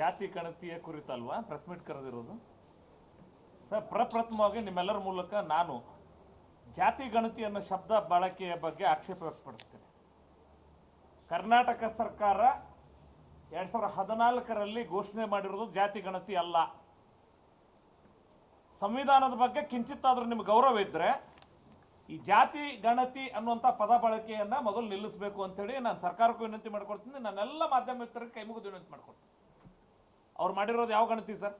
ಜಾತಿ ಗಣತಿಯ ಕುರಿತಲ್ವಾ? ಪ್ರೆಸ್ ಮೀಟ್ ಕರೆದಿರೋದು? ಸರ್, ಪ್ರಪ್ರಥಮವಾಗಿ ನಿಮ್ಮೆಲ್ಲರ ಮೂಲಕ ನಾನು ಜಾತಿ ಗಣತಿ ಅನ್ನೋ ಶಬ್ದ ಬಳಕೆಯ ಬಗ್ಗೆ ಆಕ್ಷೇಪ ವ್ಯಕ್ತಪಡಿಸ್ತೇನೆ. ಕರ್ನಾಟಕ ಸರ್ಕಾರ ಎರಡ್ ಸಾವಿರದ ಹದಿನಾಲ್ಕರಲ್ಲಿ ಘೋಷಣೆ ಮಾಡಿರೋದು ಜಾತಿ ಗಣತಿ ಅಲ್ಲ. ಸಂವಿಧಾನದ ಬಗ್ಗೆ ಕಿಂಚಿತ್ತಾದರೂ ನಿಮ್ಗೆ ಗೌರವ ಇದ್ದರೆ ಈ ಜಾತಿ ಗಣತಿ ಅನ್ನುವಂಥ ಪದ ಬಳಕೆಯನ್ನ ಮೊದಲು ನಿಲ್ಲಿಸಬೇಕು ಅಂತೇಳಿ ನಾನು ಸರ್ಕಾರಕ್ಕೂ ವಿನಂತಿ ಮಾಡ್ಕೊಳ್ತೀನಿ ನಾನೆಲ್ಲ ಮಾಧ್ಯಮ ಮಿತ್ರರಿಗೆ ಕೈ ಮುಗಿದು ವಿನಂತಿ ಮಾಡ್ಕೊಳ್ತೀನಿ ಅವ್ರು ಮಾಡಿರೋದು ಯಾವ ಗಣತಿ ಸರ್?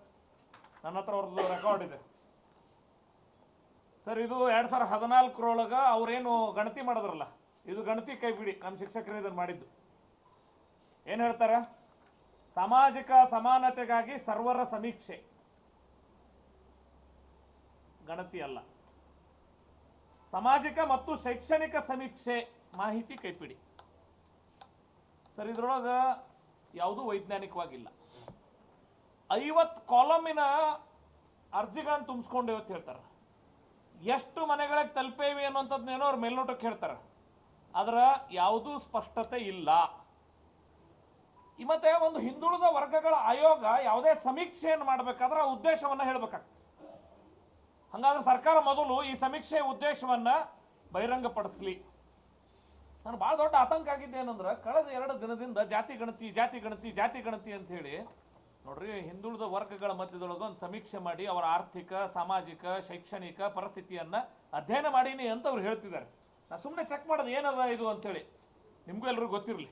ನನ್ನ ಹತ್ರ ಅವ್ರದ್ದು ರೆಕಾರ್ಡ್ ಇದೆ. ಸರ್, ಇದು ಎರಡ್ ಸಾವಿರದ ಹದಿನಾಲ್ಕರೊಳಗ ಅವ್ರೇನು ಗಣತಿ ಮಾಡಿದ್ರಲ್ಲ, ಇದು ಗಣತಿ ಕೈ ಬಿಡಿ ನಮ್ಮ ಶಿಕ್ಷಕರು ಇದನ್ನು ಮಾಡಿದ್ದು. ಏನು ಹೇಳ್ತಾರೆ? ಸಾಮಾಜಿಕ ಸಮಾನತೆಗಾಗಿ ಸರ್ವರ ಸಮೀಕ್ಷೆ. ಗಣತಿ ಅಲ್ಲ. ಸಾಮಾಜಿಕ ಮತ್ತು ಶೈಕ್ಷಣಿಕ ಸಮೀಕ್ಷೆ ಮಾಹಿತಿ ಕೈಪಿಡಿ ಸರ್, ಇದ್ರೊಳಗ ಯಾವುದೂ ವೈಜ್ಞಾನಿಕವಾಗಿಲ್ಲ. ಐವತ್ತು ಕಾಲಮಿನ ಅರ್ಜಿಗಳನ್ನು ತುಂಬಿಸ್ಕೊಂಡು ಇವತ್ತು ಹೇಳ್ತಾರೆ. ಎಷ್ಟು ಮನೆಗಳಿಗೆ ತಲುಪೇವಿ ಅನ್ನುವಂಥದ್ದನ್ನೇನೋ ಅವ್ರ ಮೇಲ್ನೋಟಕ್ಕೆ ಹೇಳ್ತಾರೆ. ಅದರ ಯಾವುದೂ ಸ್ಪಷ್ಟತೆ ಇಲ್ಲ. ಮತ್ತೆ ಒಂದು ಹಿಂದುಳಿದ ವರ್ಗಗಳ ಆಯೋಗ ಯಾವುದೇ ಸಮೀಕ್ಷೆಯನ್ನು ಮಾಡಬೇಕಾದ್ರೆ ಆ ಉದ್ದೇಶವನ್ನು ಹೇಳಬೇಕಾಗ್ತದೆ. ಹಂಗಾದ್ರೆ ಸರ್ಕಾರ ಮೊದಲು ಈ ಸಮೀಕ್ಷೆಯ ಉದ್ದೇಶವನ್ನ ಬಹಿರಂಗಪಡಿಸ್ಲಿ. ನಾನು ಭಾಳ ದೊಡ್ಡ ಆತಂಕ ಆಗಿದ್ದೆ ಏನಂದ್ರೆ ಕಳೆದ ಎರಡು ದಿನದಿಂದ ಜಾತಿ ಗಣತಿ ಜಾತಿ ಗಣತಿ ಜಾತಿ ಗಣತಿ ಅಂತ ಹೇಳಿ ನೋಡ್ರಿ, ಹಿಂದುಳಿದ ವರ್ಗಗಳ ಮಧ್ಯದೊಳಗೆ ಒಂದು ಸಮೀಕ್ಷೆ ಮಾಡಿ ಅವರ ಆರ್ಥಿಕ, ಸಾಮಾಜಿಕ, ಶೈಕ್ಷಣಿಕ ಪರಿಸ್ಥಿತಿಯನ್ನ ಅಧ್ಯಯನ ಮಾಡೀನಿ ಅಂತ ಅವ್ರು ಹೇಳ್ತಿದ್ದಾರೆ. ನಾ ಸುಮ್ಮನೆ ಚೆಕ್ ಮಾಡೋದು ಏನದ ಇದು ಅಂತೇಳಿ. ನಿಮಗೂ ಎಲ್ರಿಗೂ ಗೊತ್ತಿರಲಿ.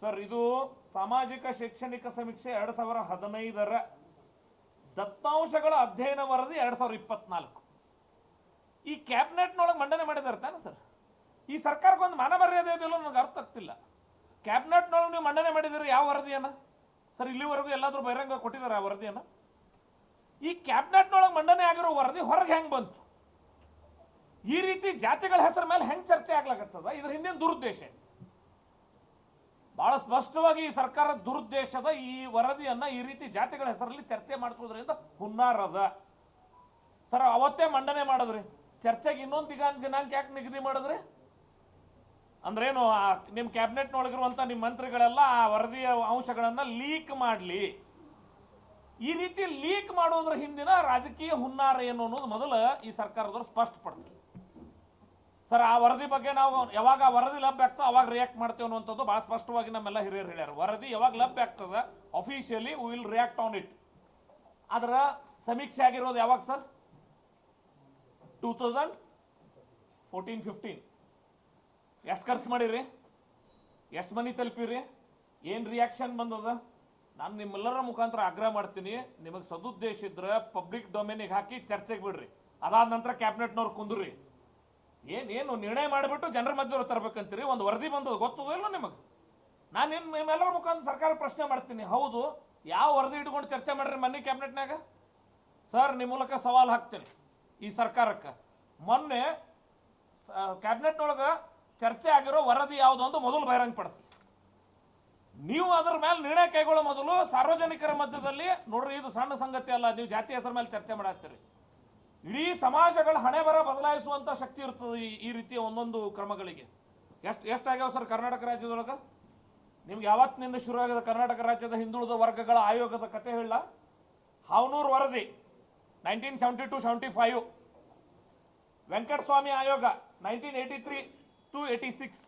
ಸರ್, ಇದು ಸಾಮಾಜಿಕ, ಶೈಕ್ಷಣಿಕ ಸಮೀಕ್ಷೆ ಎರಡು ಸಾವಿರ ಹದಿನೈದರ ದತ್ತಾಂಶಗಳ ಅಧ್ಯಯನ ವರದಿ ಎರಡು ಸಾವಿರದ ಇಪ್ಪತ್ನಾಲ್ಕು. ಈ ಕ್ಯಾಬಿನೆಟ್ನೊಳಗೆ ಮಂಡನೆ ಮಾಡಿದಾರೆ ತಾನೆ ಸರ್? ಈ ಸರ್ಕಾರಕ್ಕೊಂದು ಮಾನ ಮರ್ಯಾದೆ ನನಗೆ ಅರ್ಥ ಆಗ್ತಿಲ್ಲ. ಕ್ಯಾಬಿನೆಟ್ನೊಳಗೆ ನೀವು ಮಂಡನೆ ಮಾಡಿದಿರಿ ಯಾವ ವರದಿಯನ್ನ? ಸರ್, ಇಲ್ಲಿವರೆಗೂ ಎಲ್ಲಾದರೂ ಬಹಿರಂಗ ಕೊಟ್ಟಿದ್ದಾರೆ ಆ ವರದಿಯನ್ನ? ಈ ಕ್ಯಾಬಿನೆಟ್ನೊಳಗೆ ಮಂಡನೆ ಆಗಿರೋ ವರದಿ ಹೊರಗೆ ಹೆಂಗ್ ಬಂತು? ಈ ರೀತಿ ಜಾತಿಗಳ ಹೆಸರ ಮೇಲೆ ಹೆಂಗೆ ಚರ್ಚೆ ಆಗ್ಲಾಕತ್ತದ? ಇದ್ರ ಹಿಂದಿನ ದುರುದ್ದೇಶ? ಬಹಳ ಸ್ಪಷ್ಟವಾಗಿ ಈ ಸರ್ಕಾರದ ದುರುದ್ದೇಶದ ಈ ವರದಿಯನ್ನ ಈ ರೀತಿ ಜಾತಿಗಳ ಹೆಸರಲ್ಲಿ ಚರ್ಚೆ ಮಾಡಿಸೋದ್ರಿಂದ ಹುನ್ನಾರದ. ಸರ್, ಅವತ್ತೇ ಮಂಡನೆ ಮಾಡಿದ್ರಿ. ಚರ್ಚೆಗೆ ಇನ್ನೊಂದು ದಿನಾಂಕ ಯಾಕೆ ನಿಗದಿ ಮಾಡಿದ್ರಿ? ಅಂದ್ರೇನು ನಿಮ್ಮ ಕ್ಯಾಬಿನೆಟ್ನೊಳಗಿರುವಂಥ ನಿಮ್ಮ ಮಂತ್ರಿಗಳೆಲ್ಲ ಆ ವರದಿಯ ಅಂಶಗಳನ್ನು ಲೀಕ್ ಮಾಡಲಿ. ಈ ರೀತಿ ಲೀಕ್ ಮಾಡೋದ್ರ ಹಿಂದಿನ ರಾಜಕೀಯ ಹುನ್ನಾರ ಏನು ಅನ್ನೋದು ಮೊದಲು ಈ ಸರ್ಕಾರದವ್ರು ಸ್ಪಷ್ಟಪಡಿಸ್ಲಿ. ಸರ್, ಆ ವರದಿ ಬಗ್ಗೆ ನಾವು ಯಾವಾಗ ಆ ವರದಿ ಲಭ್ಯ ಆಗ್ತದೆ ಅವಾಗ ರಿಯಾಕ್ಟ್ ಮಾಡ್ತೇವೆ ಅನ್ನುವಂಥದ್ದು ಭಾಳ ಸ್ಪಷ್ಟವಾಗಿ ನಮ್ಮೆಲ್ಲ ಹಿರಿಯರು ಹೇಳ್ಯಾರ. ವರದಿ ಯಾವಾಗ ಲಭ್ಯ ಆಗ್ತದೆ? Officially will react on it ಅದರ ಸಮೀಕ್ಷೆ ಆಗಿರೋದು ಯಾವಾಗ sir? Two thousand fourteen fifteen ಎಷ್ಟು ಖರ್ಚು ಮಾಡಿರಿ? ಎಷ್ಟು ಮನಿ ತಲುಪಿರಿ? ಏನು ರಿಯಾಕ್ಷನ್ ಬಂದದ? ನಾನು ನಿಮ್ಮೆಲ್ಲರ ಮುಖಾಂತರ ಆಗ್ರಹ ಮಾಡ್ತೀನಿ. ನಿಮಗೆ ಸದುದ್ದೇಶ ಇದ್ರೆ ಪಬ್ಲಿಕ್ ಡೊಮೇನಿಗೆ ಹಾಕಿ ಚರ್ಚೆಗೆ ಬಿಡ್ರಿ. ಅದಾದ ನಂತರ ಕ್ಯಾಬಿನೆಟ್ನವ್ರು ಕುಂದ್ರಿ. ಏನ್, ಏನು ನಿರ್ಣಯ ಮಾಡಿಬಿಟ್ಟು ಜನರ ಮಧ್ಯವ್ರು ತರಬೇಕಂತೀರಿ? ಒಂದು ವರದಿ ಬಂದದ, ಗೊತ್ತದೋ ಇಲ್ಲ ನಿಮಗೆ? ನಾನು ನಿಮ್ಮ ನಿಮ್ಮೆಲ್ಲರ ಮುಖಾಂತರ ಸರ್ಕಾರ ಪ್ರಶ್ನೆ ಮಾಡ್ತೀನಿ. ಹೌದು, ಯಾವ ವರದಿ ಇಟ್ಕೊಂಡು ಚರ್ಚೆ ಮಾಡ್ರಿ ಮನೆ ಕ್ಯಾಬಿನೆಟ್ನಾಗ ಸರ್ ನಿಮ್ಮ ಮೂಲಕ ಸವಾಲು ಹಾಕ್ತೀನಿ ಈ ಸರ್ಕಾರಕ್ಕೆ. ಮೊನ್ನೆ ಕ್ಯಾಬಿನೆಟ್ನೊಳಗೆ ಚರ್ಚೆ ಆಗಿರೋ ವರದಿ ಯಾವುದು ಅಂತ ಮೊದಲು ಬಹಿರಂಗಪಡಿಸಿ ನೀವು ಅದರ ಮೇಲೆ ನಿರ್ಣಯ ಕೈಗೊಳ್ಳೋ ಮೊದಲು ಸಾರ್ವಜನಿಕರ ಮಧ್ಯದಲ್ಲಿ ನೋಡ್ರಿ, ಇದು ಸಣ್ಣ ಸಂಗತಿ ಅಲ್ಲ, ನೀವು ಜಾತಿ ಹೆಸರ ಮೇಲೆ ಚರ್ಚೆ ಮಾಡಾಕ್ತೀರಿ. ಇಡೀ ಸಮಾಜಗಳ ಹಣೆ ಬರ ಬದಲಾಯಿಸುವಂತ ಶಕ್ತಿ ಇರ್ತದೆ ಈ- ರೀತಿಯ ಒಂದೊಂದು ಕ್ರಮಗಳಿಗೆ. ಎಷ್ಟು, ಎಷ್ಟಾಗ್ಯಾವ ಸರ್ ಕರ್ನಾಟಕ ರಾಜ್ಯದೊಳಗೆ? ನಿಮ್ಗೆ ಯಾವತ್ತಿನಿಂದ ಶುರು ಆಗಿದೆ ಕರ್ನಾಟಕ ರಾಜ್ಯದ ಹಿಂದುಳಿದ ವರ್ಗಗಳ ಆಯೋಗದ ಕತೆ ಹೇಳ. ಹಾವನೂರು ವರದಿ nineteen seventy to seventy five Venkataswamy ಆಯೋಗ nineteen eighty three to eighty six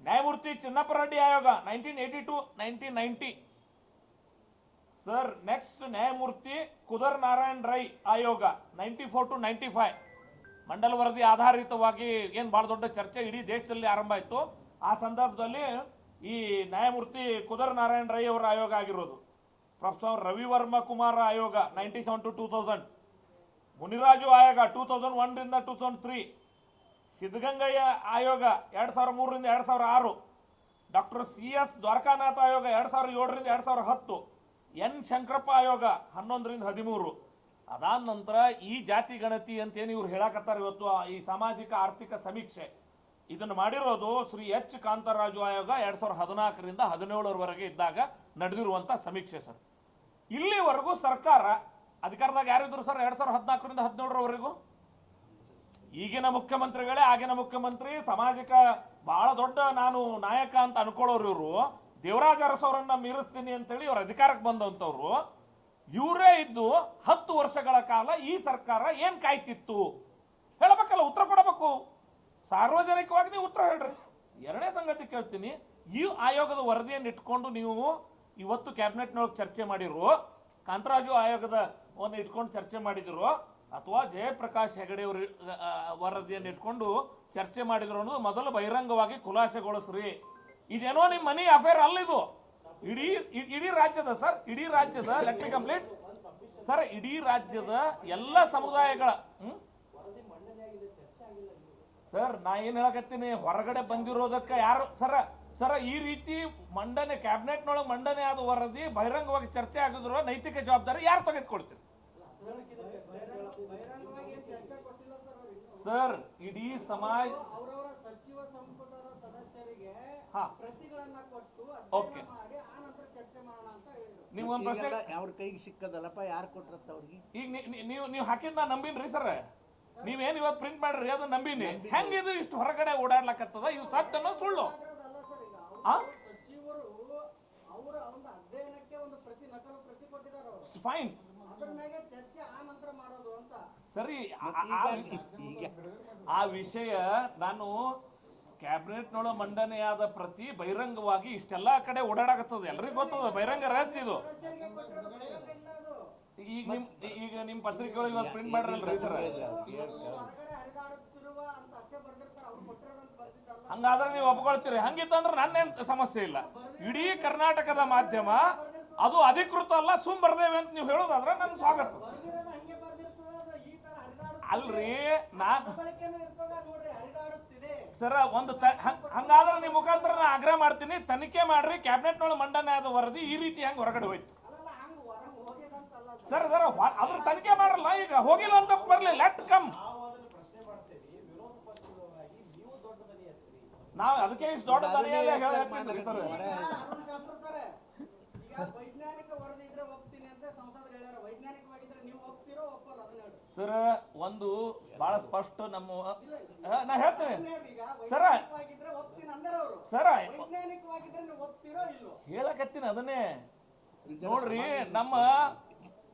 ನ್ಯಾಯಮೂರ್ತಿ ಚಿನ್ನಪ್ಪ ರೆಡ್ಡಿ ಆಯೋಗ nineteen eighty to nineteen ninety sir next ನ್ಯಾಯಮೂರ್ತಿ ಕುದರ್ ನಾರಾಯಣ್ ರೈ ಆಯೋಗ ninety four to ninety five Mandal ವರದಿ ಆಧಾರಿತವಾಗಿ ಏನು ಭಾಳ ದೊಡ್ಡ ಚರ್ಚೆ ಇಡೀ ದೇಶದಲ್ಲಿ ಆರಂಭ ಆಯಿತು. ಆ ಸಂದರ್ಭದಲ್ಲಿ ಈ ನ್ಯಾಯಮೂರ್ತಿ ಕುದರ್ ನಾರಾಯಣ್ ರೈ ಅವರ ಆಯೋಗ ಆಗಿರೋದು. ಪ್ರೊಫೆಸರ್ ರವಿವರ್ಮ ಕುಮಾರ ಆಯೋಗ ninety seven to two thousand Muniraju ಆಯೋಗ ಟೂ ತೌಸಂಡ್ ಒನ್ರಿಂದ ಟೂ ತೌಸಂಡ್ ತ್ರೀ ಸಿದ್ಧಗಂಗಯ್ಯ ಆಯೋಗ ಎರಡು ಸಾವಿರ ಮೂರರಿಂದ ಎರಡು ಸಾವಿರ ಆರು. ಡಾಕ್ಟರ್ ಸಿ ಎಸ್ ದ್ವಾರಕಾನಾಥ್ ಆಯೋಗ ಎರಡು ಸಾವಿರದ ಏಳರಿಂದ ಎರಡು ಸಾವಿರ ಹತ್ತು. ಎನ್ ಶಂಕರಪ್ಪ ಆಯೋಗ ಹನ್ನೊಂದರಿಂದ ಹದಿಮೂರು. ಅದಾದ ನಂತರ ಈ ಜಾತಿ ಗಣತಿ ಅಂತ ಏನು ಇವ್ರು ಹೇಳಕತ್ತಾರ ಇವತ್ತು ಈ ಸಾಮಾಜಿಕ ಆರ್ಥಿಕ ಸಮೀಕ್ಷೆ. ಇದನ್ನು ಮಾಡಿರೋದು ಶ್ರೀ ಎಚ್ ಕಾಂತರಾಜು ಆಯೋಗ ಎರಡು ಸಾವಿರದ ಹದಿನಾಲ್ಕರಿಂದ ಹದಿನೇಳರವರೆಗೆ ಇದ್ದಾಗ ನಡೆದಿರುವಂಥ ಸಮೀಕ್ಷೆ ಸರ್. ಇಲ್ಲಿವರೆಗೂ ಸರ್ಕಾರ ಅಧಿಕಾರದಾಗ ಯಾರಿದ್ರು ಸರ್ ಎರಡು ಸಾವಿರದ ಹದಿನಾಲ್ಕರಿಂದ ಹದಿನೇಳರವರೆಗೂ? ಈಗಿನ ಮುಖ್ಯಮಂತ್ರಿಗಳೇ, ಆಗಿನ ಮುಖ್ಯಮಂತ್ರಿ ಸಾಮಾಜಿಕ ಬಹಳ ದೊಡ್ಡ ನಾನು ನಾಯಕ ಅಂತ ಅನ್ಕೊಳ್ಳೋರು ಇವರು. ದೇವರಾಜ ಅರಸವರನ್ನ ಮೀರಿಸ್ತೀನಿ ಅಂತೇಳಿ ಇವ್ರ ಅಧಿಕಾರಕ್ಕೆ ಬಂದಂಥವ್ರು. ಇವರೇ ಇದ್ದು ಹತ್ತು ವರ್ಷಗಳ ಕಾಲ ಈ ಸರ್ಕಾರ ಏನು ಕಾಯ್ತಿತ್ತು? ಹೇಳಬೇಕಲ್ಲ, ಉತ್ತರ ಕೊಡಬೇಕು. ಸಾರ್ವಜನಿಕವಾಗಿ ನೀವು ಉತ್ತರ ಹೇಳ್ರಿ. ಎರಡನೇ ಸಂಗತಿ ಕೇಳ್ತೀನಿ. ಈ ಆಯೋಗದ ವರದಿಯನ್ನು ಇಟ್ಕೊಂಡು ನೀವು ಇವತ್ತು ಕ್ಯಾಬಿನೆಟ್ನೊಳಗೆ ಚರ್ಚೆ ಮಾಡಿರು, ಕಾಂತರಾಜು ಆಯೋಗದ ಒಂದು ಇಟ್ಕೊಂಡು ಚರ್ಚೆ ಮಾಡಿದ್ರು ಅಥವಾ ಜಯಪ್ರಕಾಶ್ ಹೆಗಡೆ ಅವರು ವರದಿಯನ್ನು ಇಟ್ಕೊಂಡು ಚರ್ಚೆ ಮಾಡಿದ್ರು ಅನ್ನೋದು ಮೊದಲು ಬಹಿರಂಗವಾಗಿ ಖುಲಾಸೆಗೊಳಿಸ್ರಿ. ಇದೇನೋ ನಿಮ್ಮ ಮನಿ ಅಫೇರ್ ಅಲ್ಲ ಇದು. ಇಡೀ ಇಡೀ ರಾಜ್ಯದ ಸರ್ ಇಡೀ ರಾಜ್ಯದ ಲೆಟ್ ಕಂಪ್ಲೀಟ್ ಸರ್ ಇಡೀ ರಾಜ್ಯದ ಎಲ್ಲ ಸಮುದಾಯಗಳ ಸರ್ ನಾ ಏನ್ ಹೇಳಕತ್ತೀನಿ? ಹೊರಗಡೆ ಬಂದಿರೋದಕ್ಕೆ ಯಾರು ಸರ ಸರ ಈ ರೀತಿ ಮಂಡನೆ ಕ್ಯಾಬಿನೆಟ್ನೊಳಗೆ ಮಂಡನೆ ಆದ ವರದಿ ಬಹಿರಂಗವಾಗಿ ಚರ್ಚೆ ಆಗಿದ್ರು ನೈತಿಕ ಜವಾಬ್ದಾರಿ ಯಾರು ತೆಗೆದುಕೊಳ್ತೀರಿ? ಸರ್ ಇಡೀ ಸಮಾಜ ಅವರವರ ಸಚಿವ ಸಂಪುಟದ ಸದಸ್ಯರಿಗೆ ಹಾ. ಪ್ರತಿಗಳನ್ನ ಕೊಟ್ಟು Okay. ಮಾಡಿ ಆ ನಂತರ ಚರ್ಚೆ ಮಾಡೋಣ ಅಂತ ಹೇಳಿದ್ರು. ನೀವು ಒಂದು ಪ್ರಶ್ನೆ ಈಗೆಲ್ಲ ಅವ್ರ ಕೈಗೆ ಸಿಕ್ಕದಲ್ಲಪ್ಪ ಯಾರು ಕೊಟ್ರತ್ತ ಅವ್ರಿಗೆ? ಈಗ ನೀ- ನೀ- ನೀವು ನೀವು ಹಾಕಿದ್ ನಾ ನಂಬಿನ್ರಿ ಸರ್. ನೀವೇನ್ ಇವತ್ತು ಪ್ರಿಂಟ್ ಮಾಡ್ರಿ ಅದು ನಂಬಿನಿ. ಹೆಂಗ್ ಇದು ಇಷ್ಟು ಹೊರಗಡೆ ಓಡಾಡ್ಲಕತ್ತದ? ಇದು ಸತ್ಯನೋ ಸುಳ್ಳು. ಅದಲ್ಲ ಸರ್ ಈಗ ಅವ್ರು ಆ ಸಚಿವರು ಅವರ ಒಂದು ಅಧ್ಯಯನಕ್ಕೆ ಒಂದು ಪ್ರತಿ ನಕಲು ಪ್ರತಿ ಕೊಟ್ಟಿದ್ದಾರೆ ಅವರು. ಫೈನ್ ಸರಿ ಆ- ವಿಷಯ ನಾನು ಕ್ಯಾಬಿನೆಟ್ನೊಳ ಮಂಡನೆಯಾದ ಪ್ರತಿ ಬಹಿರಂಗವಾಗಿ ಇಷ್ಟೆಲ್ಲಾ ಕಡೆ ಓಡಾಡಕತ್ತದ. ಎಲ್ರಿಗೂ ಗೊತ್ತದ ಬಹಿರಂಗ ರಹಸ್ಯ ಇದು. ಈಗ ನಿಮ್ ಈಗ ನಿಮ್ ಪತ್ರಿಕೆಗಳಿಗೆ ಇವತ್ತು ಪ್ರಿಂಟ್ ಮಾಡ್ರಲ್ರಿ ಸರ್ ಹಂಗಾದ್ರೆ ನೀವು ಒಪ್ಕೊಳ್ತೀರಿ. ಹಂಗಿತ್ತಂದ್ರೆ ನನ್ನೇನ್ ಸಮಸ್ಯೆ ಇಲ್ಲ. ಇಡೀ ಕರ್ನಾಟಕದ ಮಾಧ್ಯಮ ಅದು ಅಧಿಕೃತ ಅಲ್ಲ ಸುಮ್ ಬರ್ದೇವೆ ಅಂತ ನೀವು ಹೇಳೋದಾದ್ರೆ ನನ್ ಸ್ವಾಗತ. ಅಲ್ರಿ ನಾ ಸರ ಒಂದು ತ- ಹಂಗ್- ಹಂಗಾದ್ರೆ ನಿಮ್ಮ ಮುಖಾಂತರ ನಾ ಆಗ್ರಹ ಮಾಡ್ತೀನಿ. ತನಿಖೆ ಮಾಡ್ರಿ ಕ್ಯಾಬಿನೆಟ್ನೊಳ ಮಂಡನೆ ಆದ ವರದಿ ಈ ರೀತಿ ಹಂಗ ಹೊರಗಡೆ ಹೋಯ್ತು. ಅಲ್ಲಲ್ಲ ಹಂಗ ಹೊರಗೆ ಹೋಗಿದಂತಲ್ಲ ಅದು. ಸರ್ ಸರ್ ಅದ್ರ ತನಿಖೆ ಮಾಡಲ್ಲ ಈಗ ಹೋಗಿಲ್ಲ ಅಂತ ಬರ್ಲಿ ಲೆಟ್ ಕಮ್ ನಾವು ಅದಕ್ಕೆ ಇಷ್ಟು ದೊಡ್ಡ ಹೇಳತ್ತೀನ್ರಿ ಸರ್ ಸರ್ ಒಂದು ಬಹಳ ಸ್ಪಷ್ಟ ನಮ್ಮ ನಾ ಹೇಳ್ತೇನೆ. ಸರ. ಸರ ಹೇಳಕತ್ತೀನಿ ಅದನ್ನೇ. ನೋಡ್ರಿ ನಮ್ಮ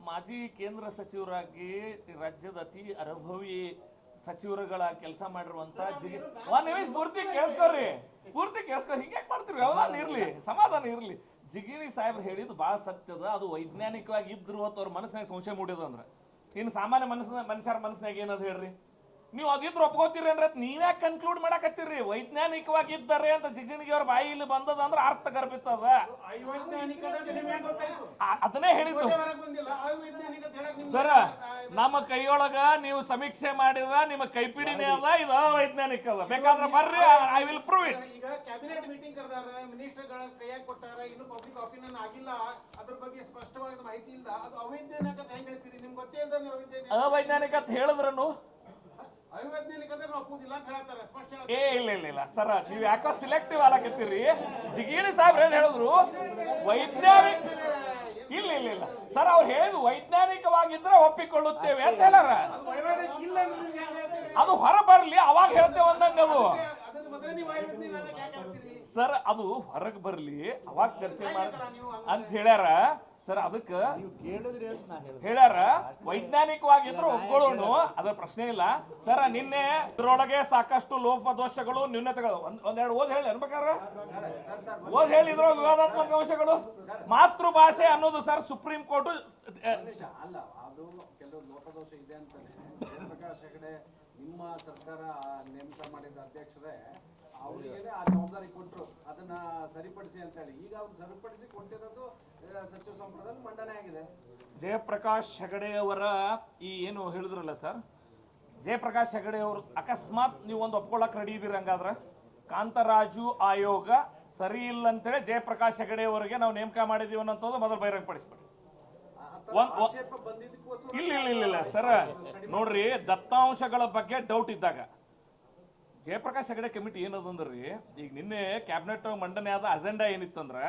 ಮಾಜಿ ಕೇಂದ್ರ ಸಚಿವರಾಗಿ ರಾಜ್ಯದ ಅತಿ ಅನುಭವಿ ಸಚಿವರುಗಳ ಕೆಲಸ ಮಾಡಿರುವಂತ ಒಂದ್ ನಿಮಿಷ ಪೂರ್ತಿ ಕೇಳಿಸ್ಕೊರಿ ಪೂರ್ತಿ ಕೇಳಿಸ್ಕೊ ಹಿಂಗೆ ಮಾಡ್ತೀರಿ? ಯಾವ್ದಾನ ಇರ್ಲಿ ಸಮಾಧಾನ ಇರ್ಲಿ. ಜಿಗಿಣಿ ಸಾಹೇಬ್ರು ಹೇಳಿದ್ದು ಬಹಳ ಸತ್ಯದ ಅದು. ವೈಜ್ಞಾನಿಕವಾಗಿ ಇದ್ರು ಅಂತ ಅವ್ರ ಮನಸ್ಸಿನಾಗ ಸಂಶಯ ಮೂಡಿದಂದ್ರ ಇನ್ನು ಸಾಮಾನ್ಯ ಮನಸ್ಸಿನ ಮನುಷ್ಯರ ಮನಸ್ಸಿನಾಗ ಏನದು ಹೇಳ್ರಿ? ನೀವು ಅದಿದ್ರು ಒಪ್ಕೋತೀರಿ ಅಂದ್ರೆ ನೀವ್ಯಾಕೆ ಕನ್ಕ್ಲೂಡ್ ಮಾಡಕತ್ತೀರಿ. ವೈಜ್ಞಾನಿಕವಾಗಿ ಇದ್ದಾರೆ ಅಂತ ಶಿಕ್ಷಣಿಗೆ ಅವ್ರ ಬಾಯಿ ಇಲ್ಲಿ ಬಂದದ ಅಂದ್ರೆ ಅರ್ಥ ಗರ್ಭಿತದ ಅದನ್ನೇ ನಿಮ್ಗೆ ಸರ ನಮ್ಮ ಕೈಯೊಳಗ ನೀವು ಸಮೀಕ್ಷೆ ಮಾಡಿದ ನಿಮ್ಮ ಕೈಪಿಡಿನೇ ಅದ ಇದು ಅವೈಜ್ಞಾನಿಕ ಅದ. ಬೇಕಾದ್ರೆ ಬರ್ರಿ ಐ ವಿಲ್ ಪ್ರೂವ್ ಇಟ್ ಈಗ ಕ್ಯಾಬಿನೆಟ್ ಮೀಟಿಂಗ್ ಕರೆದಾರ ಮಿನಿಸ್ಟರ್ಗಳ ಕೈಯಾಗ ಕೊಟ್ಟಾರ ಇನ್ನು ಪಬ್ಲಿಕ್ ಒಪಿನಿಯನ್ ಆಗಿಲ್ಲ. ಅದ್ರ ಬಗ್ಗೆ ಸ್ಪಷ್ಟವಾದ ಮಾಹಿತಿ ಇಲ್ಲ. ಅದು ಅವೈಜ್ಞಾನಿಕ ಅಂತ ಹೇಳ್ತೀರಿ? ನಿಮ್ಗೆ ಗೊತ್ತೇ ನೀವು ಅವೈಜ್ಞಾನಿಕ? ಅವೈಜ್ಞಾನಿಕ ಅಂತ ಹೇಳಿದ್ರನು? ಏ ಇಲ್ಲ ಇಲ್ಲ ಇಲ್ಲ ಸರ ನೀವ್ ಯಾಕೋ ಸಿಲೆಕ್ಟಿವ್ ಆಲಕತ್ತೀರಿ ಜಿಗೀಣಿ ಸಾಹೇಬ್ರು ಏನ್ ಹೇಳಿದ್ರು? ವೈಜ್ಞಾನಿಕ ಇಲ್ಲ ಇಲ್ಲ ಇಲ್ಲ. ಸರ್ ಅವ್ರು ಹೇಳಿದ್ರು ವೈಜ್ಞಾನಿಕವಾಗಿದ್ರೆ ಒಪ್ಪಿಕೊಳ್ಳುತ್ತೇವೆ ಅಂತ ಹೇಳಾರ ಅದು ಹೊರ ಬರ್ಲಿ ಅವಾಗ ಹೇಳ್ತೇವೆ ಅಂದಂಗ ಅದು. ಸರ್ ಅದು ಹೊರಗೆ ಬರ್ಲಿ ಅವಾಗ ಚರ್ಚೆ ಮಾಡ ಅಂತ ಹೇಳ್ಯಾರ. ಸರ್ ಅದಕ್ಕ ನೀವು ಕೇಳಿದ್ರಿ ಅಂತ ನಾ ಹೇಳಿದೆ ಹೇಳ್ಯಾರ ವೈಜ್ಞಾನಿಕವಾಗಿದ್ರು ಒಪ್ಕೊಳ್ಳೋಣ ಅದ್ರ ಪ್ರಶ್ನೆ ಇಲ್ಲ. ಸರ್ ನಿನ್ನೆ ಇದ್ರೊಳಗೆ ಸಾಕಷ್ಟು ಲೋಪದೋಷಗಳು ನ್ಯೂನತೆಗಳು ಒಂದ್ ಒಂದೆರಡು ಓದ್ ಹೇಳಿ ಅನ್ಬೇಕಾದ್ರೆ? ಓದ್ ಹೇಳಿ ಇದ್ರೊಳಗೆ ವಿವಾದಾತ್ಮಕ ಅಂಶಗಳು ಮಾತೃಭಾಷೆ ಅನ್ನೋದು ಸರ್ ಸುಪ್ರೀಂ ಕೋರ್ಟ್ ಅಲ್ಲ ಅದು ಕೆಲವು ಲೋಪದೋಷ ಇದೆ ಅಂತಾನೆ ನಿಮ್ಮ ಸರ್ಕಾರ ನೇಮಕ ಮಾಡಿದ ಅಧ್ಯಕ್ಷರೇ ಅವರಿಗೆ ಆ ಜವಾಬ್ದಾರಿ ಕೊಟ್ಟರು ಅದನ್ನ ಸರಿಪಡಿಸಿ ಅಂತ ಹೇಳಿ. ಈಗ ಅವ್ರು ಸರಿಪಡಿಸಿ ಕೊಟ್ಟಿರೋದು ಸಚಿವ ಸಂಪುಟದಲ್ಲಿ ಮಂಡನೆ ಆಗಿದೆ. ಜಯಪ್ರಕಾಶ್ ಹೆಗಡೆ ಅವರ ಈ ಏನು ಹೇಳಿದ್ರಲ್ಲ ಸರ್? ಜಯಪ್ರಕಾಶ್ ಹೆಗಡೆ ಅವರು ಅಕಸ್ಮಾತ್ ನೀವು ಒಂದು ಒಪ್ಕೊಳ್ಳಕ್ ರೆಡಿ ಇದೀರ ಹಂಗಾದ್ರೆ? ಕಾಂತರಾಜು ಆಯೋಗ ಸರಿ ಇಲ್ಲ ಅಂತೇಳಿ ಜಯಪ್ರಕಾಶ್ ಹೆಗಡೆ ಅವರಿಗೆ ನಾವು ನೇಮಕ ಮಾಡಿದೀವಿ ಅನ್ನೋದು ಮೊದಲು ಬಹಿರಂಗಪಡಿಸ್ಬಿಡಿ. ಇಲ್ಲ ಇಲ್ಲ ಇಲ್ಲ ಸರ್. ನೋಡ್ರಿ ದತ್ತಾಂಶಗಳ ಬಗ್ಗೆ ಡೌಟ್ ಇದ್ದಾಗ. ಜಯಪ್ರಕಾಶ್ ಹೆಗಡೆ ಕಮಿಟಿ ಏನದಂದ್ರಿ ಈಗ ನಿನ್ನೆ ಕ್ಯಾಬಿನೆಟ್ ಮಂಡನೆ ಆದ ಅಜೆಂಡಾ ಏನಿತ್ತಂದ್ರ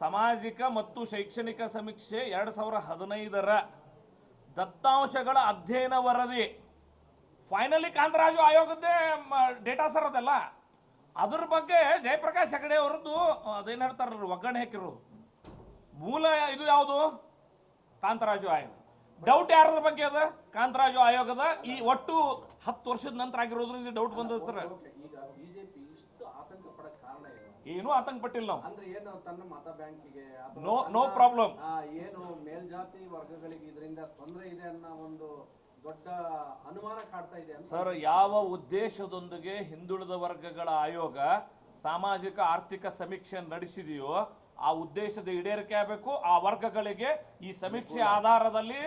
ಸಾಮಾಜಿಕ ಮತ್ತು ಶೈಕ್ಷಣಿಕ ಸಮೀಕ್ಷೆ ಎರಡು ಸಾವಿರ ಹದಿನೈದರ ದತ್ತಾಂಶಗಳ ಅಧ್ಯಯನ ವರದಿ. ಫೈನಲಿ ಕಾಂತರಾಜು ಆಯೋಗದ್ದೇ ಡೇಟಾ ಸರ್ ಅದೆಲ್ಲ. ಅದ್ರ ಬಗ್ಗೆ ಜಯಪ್ರಕಾಶ್ ಹೆಗಡೆ ಅವರದ್ದು ಅದೇನು ಹೇಳ್ತಾರ ಒಗ್ಗರಣೆ ಹಾಕಿರೋದು. ಮೂಲ ಇದು ಯಾವುದು? ಕಾಂತರಾಜು ಆಯೋಗ. ಡೌಟ್ ಯಾರದ ಬಗ್ಗೆ ಅದ? ಕಾಂತರಾಜು ಆಯೋಗದ ಈ ಒಟ್ಟು ಹತ್ತು ವರ್ಷದ ನಂತರ ಆಗಿರೋದ್ರಿಂದ ಡೌಟ್ ಬಂದದ ಸರ್ ಈಗ ಬಿಜೆಪಿ ಇಷ್ಟು ಆತಂಕ ಪಡಕ್ ಕಾರಣ ಏನು? ಏನೂ ಆತಂಕ ಪಟ್ಟಿಲ್ಲ ನಾವು. ಅಂದ್ರೆ ಏನು ತನ್ನ ಮತ ಬ್ಯಾಂಕಿಗೆ ಅಥವಾ ನೋ ತನ್ನ, no problem. ಆ, ಏನು ಮೇಲ್ಜಾತಿ ವರ್ಗಗಳಿಗೆ ಇದರಿಂದ ತೊಂದರೆ ಇದೆ ಅನ್ನೋ ಒಂದು ದೊಡ್ಡ ಅನುಮಾನ ಕಾಡ್ತಾ ಇದೆ ಅಂತ ಸರ್ ಯಾವ ಉದ್ದೇಶದೊಂದಿಗೆ ಹಿಂದುಳಿದ ವರ್ಗಗಳ ಆಯೋಗ ಸಾಮಾಜಿಕ ಆರ್ಥಿಕ ಸಮೀಕ್ಷೆ ನಡೆಸಿದೆಯೋ ಆ ಉದ್ದೇಶದ ಈಡೇರಿಕೆ ಆಗಬೇಕು ಆ ವರ್ಗಗಳಿಗೆ ಈ ಸಮೀಕ್ಷೆ ಆಧಾರದಲ್ಲಿ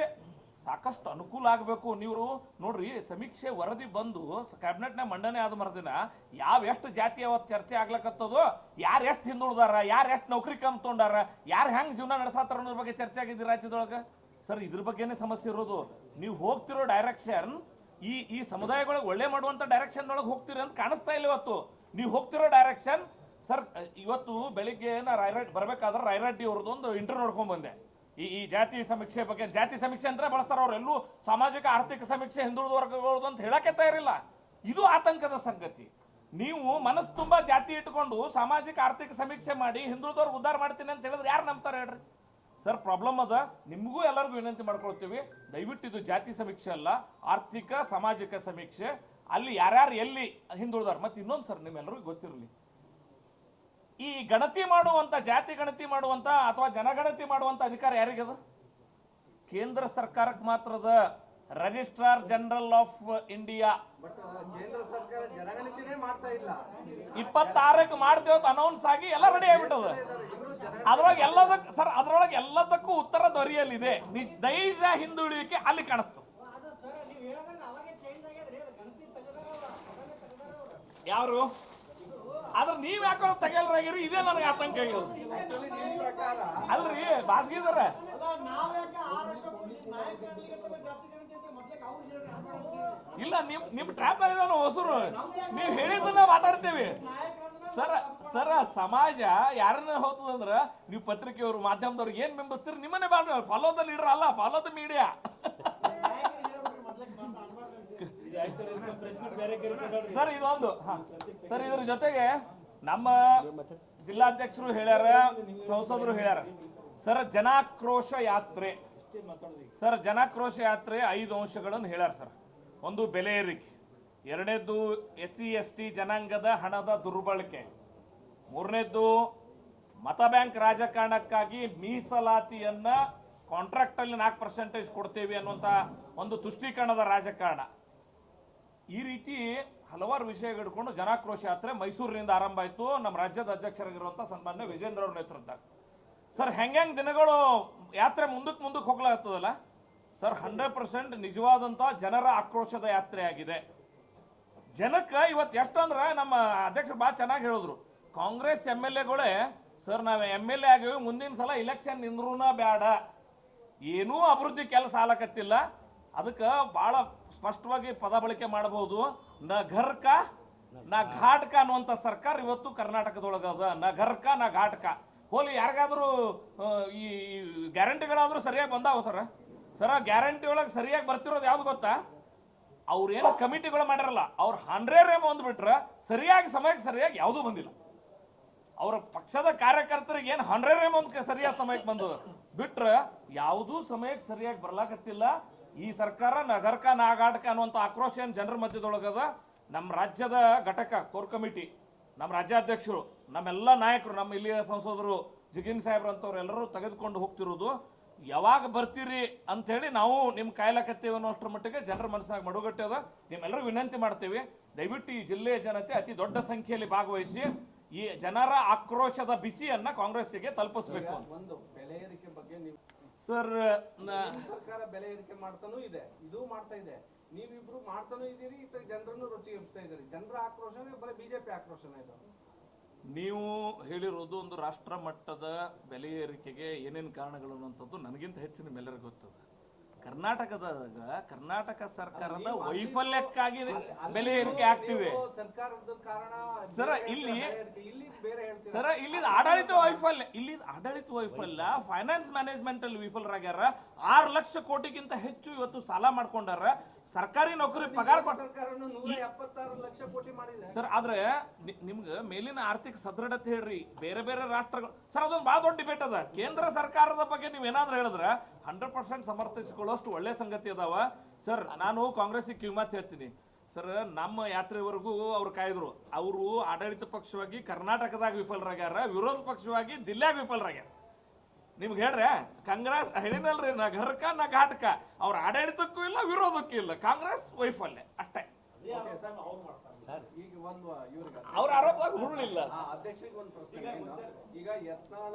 ಸಾಕಷ್ಟು ಅನುಕೂಲ ಆಗಬೇಕು. ನೀವು ನೋಡ್ರಿ, ಸಮೀಕ್ಷೆ ವರದಿ ಬಂದು ಕ್ಯಾಬಿನೆಟ್ನ ಮಂಡನೆ ಆದ ಮರದಿನ ಯಾವ ಎಷ್ಟು ಜಾತಿ ಅವತ್ತು ಚರ್ಚೆ ಆಗ್ಲಕತ್ತದೋ, ಯಾರು ಎಷ್ಟು ಹಿಂದುಳಿದಾರ, ಯಾರು ಎಷ್ಟು ನೌಕರಿ ಕಮ್ ತೊಗೊಂಡಾರ, ಯಾರು ಹೆಂಗ್ ಜೀವನ ನಡೆಸಾತಾರ ಅನ್ನೋದ್ರ ಬಗ್ಗೆ ಚರ್ಚೆ ಆಗಿದ್ದೀರಿ ರಾಜ್ಯದೊಳಗೆ? ಸರ್, ಇದ್ರ ಬಗ್ಗೆನೇ ಸಮಸ್ಯೆ ಇರೋದು, ನೀವು ಹೋಗ್ತಿರೋ ಡೈರೆಕ್ಷನ್ ಈ ಈ ಸಮುದಾಯಗಳಿಗೆ ಒಳ್ಳೆ ಮಾಡುವಂತ ಡೈರೆಕ್ಷನ್ ಒಳಗೆ ಹೋಗ್ತೀರಿ ಅಂತ ಕಾಣಿಸ್ತಾ ಇಲ್ಲ ಇವತ್ತು. ನೀವು ಹೋಗ್ತಿರೋ ಡೈರೆಕ್ಷನ್ ಸರ್, ಇವತ್ತು ಬೆಳಿಗ್ಗೆ ನಾ ಬರ್ಬೇಕಾದ್ರೆ ರಾಯರೆಡ್ಡಿ ಅವ್ರದ್ದು ಒಂದು ಇಂಟರ್ವ್ಯೂ ನೋಡ್ಕೊಂಡ್ ಬಂದೆ. ಈ ಈ ಜಾತಿ ಸಮೀಕ್ಷೆ ಬಗ್ಗೆ, ಜಾತಿ ಸಮೀಕ್ಷೆ ಅಂತ ಬಳಸ್ತಾರ ಅವ್ರು ಎಲ್ಲೂ ಸಾಮಾಜಿಕ ಆರ್ಥಿಕ ಸಮೀಕ್ಷೆ ಹಿಂದುಳಿದ ವರ್ಗಗಳದು ಅಂತ ಹೇಳಕ್ಕೆ ತಯಾರಿಲ್ಲ. ಇದು ಆತಂಕದ ಸಂಗತಿ. ನೀವು ಮನಸ್ಸು ತುಂಬಾ ಜಾತಿ ಇಟ್ಕೊಂಡು ಸಾಮಾಜಿಕ ಆರ್ಥಿಕ ಸಮೀಕ್ಷೆ ಮಾಡಿ ಹಿಂದುಳಿದವ್ರಿಗೆ ಉದ್ಧಾರ ಮಾಡ್ತೀನಿ ಅಂತ ಹೇಳಿದ್ರೆ ಯಾರು ನಂಬ್ತಾರೆ ಹೇಳ್ರಿ? ಸರ್ ಪ್ರಾಬ್ಲಮ್ ಅದ. ನಿಮಗೂ ಎಲ್ಲರಿಗೂ ವಿನಂತಿ ಮಾಡ್ಕೊಳ್ತೀವಿ. ದಯವಿಟ್ಟು ಇದು ಜಾತಿ ಸಮೀಕ್ಷೆ ಅಲ್ಲ, ಆರ್ಥಿಕ, ಸಾಮಾಜಿಕ ಸಮೀಕ್ಷೆ. ಅಲ್ಲಿ ಯಾರ್ಯಾರು ಎಲ್ಲಿ ಹಿಂದುಳಿದಾರ? ಮತ್ತೆ ಇನ್ನೊಂದು ಸರ್ ನಿಮ್ಮೆಲ್ಲರಿಗೂ ಗೊತ್ತಿರಲಿ. ಈ ಗಣತಿ ಮಾಡುವಂತ ಜಾತಿ ಗಣತಿ ಮಾಡುವಂತ ಅಥವಾ ಜನಗಣತಿ ಮಾಡುವಂತ ಅಧಿಕಾರ ಯಾರಿಗದ ಕೇಂದ್ರ ಸರ್ಕಾರಕ್ಕೆ ಮಾತ್ರದ ರಿಜಿಸ್ಟ್ರಾರ್ ಜನರಲ್ ಆಫ್ ಇಂಡಿಯಾ. ಕೇಂದ್ರ ಸರ್ಕಾರ ಜನಗಣತಿನೇ ಮಾಡ್ತಾ ಇಲ್ಲ. ಇಪ್ಪತ್ತಾರಕ್ಕೆ ಮಾಡ್ತೇವೆ ಅಂತ ಅನೌನ್ಸ್ ಆಗಿ ಎಲ್ಲ ರೆಡಿ ಆಗಿಬಿಟ್ಟದ. ಅದ್ರೊಳಗೆ ಎಲ್ಲದಕ್ಕೆ ಸರ್ ಅದ್ರೊಳಗೆ ಎಲ್ಲದಕ್ಕೂ ಉತ್ತರ ದೊರೆಯಲಿದೆ. ನಿಜ ನೈಜ ಹಿಂದುಳಿಕೆ ಅಲ್ಲಿ ಕಾಣಿಸ್ತದೆ. ಅದು ಸರ್ ನೀವು ಹೇಳದಂಗ ಅವಾಗೆ ಚೇಂಜ್ ಆಗ್ಯದ್ರಿ ಗಣತಿ ತೆಗೆದಾರ ಅವ್ರು ಅದನ್ನ ತೆಗೆದಾರ ಅವ್ರು ಯಾರು? ಆದ್ರೆ ನೀವ್ ಯಾಕೋ ತಗಲ್ರಾಗಿರಿ ಇದೇ ನನಗೆ ಆತಂಕ ಆಗಿರೋದು. ಅಲ್ರಿ ಬಾಸ್ಗಿದಾರ. ಇಲ್ಲ ನಿಮ್ ನಿಮ್ ಟ್ರ್ಯಾಪ್ ಆಗಿದಾನ ಹೊಸರು. ನೀವ್ ಹೇಳಿದ್ದನ್ನ ಮಾತಾಡ್ತೇವೆ. ಸರ ಸರ ಸಮಾಜ ಯಾರನ್ನ ಹೋಗ್ತದಂದ್ರ ನೀವು ಪತ್ರಿಕೆಯವರು ಮಾಧ್ಯಮದವ್ರಿಗೆ ಏನ್ ಬಿಂಬಿಸ್ತೀರಿ? ನಿಮ್ಮನ್ನೇ ಬಾಳ ಫಾಲೋ ದ ಲೀಡರ್ ಅಲ್ಲ ಫಾಲೋ ದ ಮೀಡಿಯಾ ಸರ್, ಇದೊಂದು. ಸರ್, ಇದ್ರ ಜೊತೆಗೆ ನಮ್ಮ ಜಿಲ್ಲಾಧ್ಯಕ್ಷರು ಹೇಳ್ಯಾರ, ಸಂಸದರು ಹೇಳ್ಯಾರ. ಸರ್, ಜನಾಕ್ರೋಶ ಯಾತ್ರೆ. ಸರ್, ಜನಾಕ್ರೋಶ ಯಾತ್ರೆ ಐದು ಅಂಶಗಳನ್ನು ಹೇಳ್ಯಾರ, ಸರ್. ಒಂದು ಬೆಲೆ ಏರಿಕೆ, ಎರಡನೇದ್ದು ಎಸ್ ಸಿ ಎಸ್ ಟಿ ಜನಾಂಗದ ಹಣದ ದುರ್ಬಳಕೆ, ಮೂರನೇದ್ದು ಮತ ಬ್ಯಾಂಕ್ ರಾಜಕಾರಣಕ್ಕಾಗಿ ಮೀಸಲಾತಿಯನ್ನ ಕಾಂಟ್ರಾಕ್ಟ್ ಅಲ್ಲಿ ನಾಲ್ಕು ಪರ್ಸೆಂಟೇಜ್ ಕೊಡ್ತೇವೆ ಅನ್ನುವಂತ ಒಂದು ತುಷ್ಟೀಕರಣದ ರಾಜಕಾರಣ. ಈ ರೀತಿ ಹಲವಾರು ವಿಷಯ ಇಟ್ಕೊಂಡು ಜನಾಕ್ರೋಶ ಯಾತ್ರೆ ಮೈಸೂರಿನಿಂದ ಆರಂಭ ಆಯಿತು. ನಮ್ಮ ರಾಜ್ಯದ ಅಧ್ಯಕ್ಷರಾಗಿರುವಂಥ ಸನ್ಮಾನ್ಯ ವಿಜೇಂದ್ರ ಅವ್ರ ನೇತೃತ್ವದಾಗ ಸರ್ ಹೆಂಗ್ ದಿನಗಳು ಯಾತ್ರೆ ಮುಂದಕ್ಕೆ ಮುಂದಕ್ಕೆ ಹೋಗ್ಲಾಗ್ತದಲ್ಲ? ಸರ್, ಹಂಡ್ರೆಡ್ ಪರ್ಸೆಂಟ್ ನಿಜವಾದಂಥ ಜನರ ಆಕ್ರೋಶದ ಯಾತ್ರೆ ಆಗಿದೆ. ಜನಕ್ಕೆ ಇವತ್ತು ಎಷ್ಟಂದ್ರೆ ನಮ್ಮ ಅಧ್ಯಕ್ಷರು ಭಾಳ ಚೆನ್ನಾಗಿ ಹೇಳಿದ್ರು. ಕಾಂಗ್ರೆಸ್ ಎಂ ಎಲ್ ಎಗಳೇ, ಸರ್, ನಾವು ಎಂ ಎಲ್ ಎ ಆಗಿವಿ, ಮುಂದಿನ ಸಲ ಇಲೆಕ್ಷನ್ ನಿಂದ್ರೂ ಬೇಡ ಏನೂ ಅಭಿವೃದ್ಧಿ ಕೆಲಸ ಆಲಕತ್ತಿಲ್ಲ. ಅದಕ್ಕೆ ಭಾಳ ಸ್ಪಷ್ಟವಾಗಿ ಪದ ಬಳಕೆ ಮಾಡಬಹುದು. ನ ಘರ್ಕ, ನ ಘಾಟ್ಕ ಅನ್ನುವಂಥ ಸರ್ಕಾರ ಇವತ್ತು ಕರ್ನಾಟಕದೊಳಗದ. ನ ಘರ್ಕ, ನ ಘಾಟ್ಕ. ಹೋಲಿ, ಯಾರಿಗಾದ್ರೂ ಈ ಗ್ಯಾರಂಟಿಗಳಾದ್ರೂ ಸರಿಯಾಗಿ ಬಂದಾವ ಸರ? ಸರ, ಗ್ಯಾರಂಟಿ ಒಳಗೆ ಸರಿಯಾಗಿ ಬರ್ತಿರೋದು ಯಾವ್ದು ಗೊತ್ತಾ? ಅವ್ರೇನು ಕಮಿಟಿಗಳು ಮಾಡಿರಲ್ಲ. ಅವ್ರು ಹಂಡ್ರೆಡ್ ರೇಮ್ ಅಂದ್ಬಿಟ್ರೆ ಸರಿಯಾಗಿ ಸಮಯಕ್ಕೆ ಸರಿಯಾಗಿ ಯಾವುದೂ ಬಂದಿಲ್ಲ. ಅವರ ಪಕ್ಷದ ಕಾರ್ಯಕರ್ತರಿಗೆ ಏನು ಹಂಡ್ರೆಡ್ ರೇಮ್ ಒಂದು ಸರಿಯಾದ ಸಮಯಕ್ಕೆ ಬಂದದ? ಬಿಟ್ರೆ ಯಾವುದೂ ಸಮಯಕ್ಕೆ ಸರಿಯಾಗಿ ಬರ್ಲಾಕತ್ತಿಲ್ಲ. ಈ ಸರ್ಕಾರ ನಗರ್ಕ, ನಾಗಾಟಕ ಅನ್ನುವಂಥ ಆಕ್ರೋಶ ಏನು ಜನರ ಮಧ್ಯದೊಳಗದ ನಮ್ಮ ರಾಜ್ಯದ ಘಟಕ, ಕೋರ್ ಕಮಿಟಿ, ನಮ್ಮ ರಾಜ್ಯಾಧ್ಯಕ್ಷರು, ನಮ್ಮೆಲ್ಲ ನಾಯಕರು, ನಮ್ಮ ಇಲ್ಲಿಯ ಸಂಸದರು, ಜಿಗಿನ್ ಸಾಹೇಬ್ರಂಥವ್ರು ಎಲ್ಲರೂ ತೆಗೆದುಕೊಂಡು ಹೋಗ್ತಿರೋದು, ಯಾವಾಗ ಬರ್ತೀರಿ ಅಂತ ಹೇಳಿ ನಾವು ನಿಮ್ಮ ಕಾಯ್ಲಕತ್ತೇವೆ ಅನ್ನೋಷ್ಟ್ರ ಮಟ್ಟಿಗೆ ಜನರ ಮನಸ್ಸಾಗಿ ಮಡುಗಟ್ಟೆ ನಿಮ್ಮೆಲ್ಲರೂ ವಿನಂತಿ ಮಾಡ್ತೇವೆ, ದಯವಿಟ್ಟು ಈ ಜಿಲ್ಲೆಯ ಜನತೆ ಅತಿ ದೊಡ್ಡ ಸಂಖ್ಯೆಯಲ್ಲಿ ಭಾಗವಹಿಸಿ, ಈ ಜನರ ಆಕ್ರೋಶದ ಬಿಸಿಯನ್ನು ಕಾಂಗ್ರೆಸ್ಸಿಗೆ ತಲುಪಿಸ್ಬೇಕು ಅಂತ. ಸರ್ ಸರ್ಕಾರ ಬೆಲೆ ಏರಿಕೆ ಮಾಡ್ತಾನೂ ಇದೆ. ಇದು ಮಾಡ್ತಾ ಇದೆ. ನೀವಿಬ್ರು ಮಾಡ್ತಾನೂ ಇದ್ದೀರಿ ಇತ್ತ ಜನರನ್ನು ರುಚಿ ಎಬ್ಸ್ತಾ ಇದ್ದೀರಿ. ಜನರ ಆಕ್ರೋಶನೇ ಬರೀ ಬಿಜೆಪಿ ಆಕ್ರೋಶನ ಇದು. ನೀವು ಹೇಳಿರೋದು ಒಂದು ರಾಷ್ಟ್ರ ಮಟ್ಟದ ಬೆಲೆ ಏರಿಕೆಗೆ ಏನೇನು ಕಾರಣಗಳು ಅನ್ನುವಂಥದ್ದು ನನಗಿಂತ ಹೆಚ್ಚಿನ ನಿಮ್ಮೆಲ್ಲರಿಗೂ ಗೊತ್ತದ ಕರ್ನಾಟಕದಾಗ ಕರ್ನಾಟಕ ಸರ್ಕಾರದ ವೈಫಲ್ಯಕ್ಕಾಗಿ ಬೆಲೆ ಏರಿಕೆ ಆಗ್ತಿವೆ. ಸರ, ಇಲ್ಲಿ- ಸರ ಇಲ್ಲಿ ಆಡಳಿತ ವೈಫಲ್ಯ ಇಲ್ಲಿ ಆಡಳಿತ ವೈಫಲ್ಯ ಫೈನಾನ್ಸ್ ಮ್ಯಾನೇಜ್ಮೆಂಟ್ ಅಲ್ಲಿ ವಿಫಲರಾಗ್ಯಾರ. ಆರು ಲಕ್ಷ ಕೋಟಿಗಿಂತ ಹೆಚ್ಚು ಇವತ್ತು ಸಾಲ ಮಾಡ್ಕೊಂಡಾರ. ಸರ್ಕಾರಿ ನೌಕರಿ ಪಗಾರ ಕೊಟ್ಟ ಸರ್ಕಾರನು ನೂರ ಎಪ್ಪತ್ತಾರು ಲಕ್ಷ ಕೋಟಿ ಮಾಡಿದೆ. ಸರ್ ಆದ್ರೆ ನಿ- ನಿಮ್ಗೆ ಮೇಲಿನ ಆರ್ಥಿಕ ಸದೃಢತೆ ಹೇಳ್ರಿ. ಬೇರೆ ಬೇರೆ ರಾಷ್ಟ್ರಗಳು ಸರ್ ಅದೊಂದು ಭಾಳ ದೊಡ್ಡ ಡಿಬೇಟ್ ಅದ. ಕೇಂದ್ರ ಸರ್ಕಾರದ ಬಗ್ಗೆ ನೀವು ಏನಾದ್ರೂ ಹೇಳಿದ್ರೆ ಹಂಡ್ರೆಡ್ ಪರ್ಸೆಂಟ್ ಸಮರ್ಥಿಸಿಕೊಳ್ಳೋಷ್ಟು ಒಳ್ಳೆ ಸಂಗತಿ ಅದಾವ. ಸರ್ ನಾನು ಕಾಂಗ್ರೆಸ್ಗೆ ಕಿವಿಮಾತ್ ಹೇಳ್ತೀನಿ. ಸರ್ ನಮ್ಮ ಯಾತ್ರೆವರೆಗೂ ಅವ್ರು ಕಾಯ್ದ್ರು. ಅವರು ಆಡಳಿತ ಪಕ್ಷವಾಗಿ ಕರ್ನಾಟಕದಾಗ ವಿಫಲರಾಗ್ಯಾರ ವಿರೋಧ ಪಕ್ಷವಾಗಿ ದಿಲ್ಲಾಗ ವಿಫಲರಾಗ್ಯಾರ. ನಿಮ್ಗೆ ಹೇಳ್ರೆ ಕಾಂಗ್ರೆಸ್ ಹೇಳಿದಲ್ರಿ ನಾ ಘರ್ಕ ನಾ ಘಾಟಕ. ಅವ್ರ ಆಡಳಿತಕ್ಕೂ ಇಲ್ಲ ವಿರೋಧಕ್ಕೂ ಇಲ್ಲ. ಕಾಂಗ್ರೆಸ್ ವೈಫಲ್ಯ ಅಷ್ಟೇ. ಈಗ ಒಂದು ಇವ್ರಿಗೆ ಅವ್ರ ಆರೋಪ ಹುರುಳಿಲ್ಲ. ಅಧ್ಯಕ್ಷರಿಗೆ ಒಂದು ಪ್ರಶ್ನೆ. ಈಗ ಯತ್ನಾಳ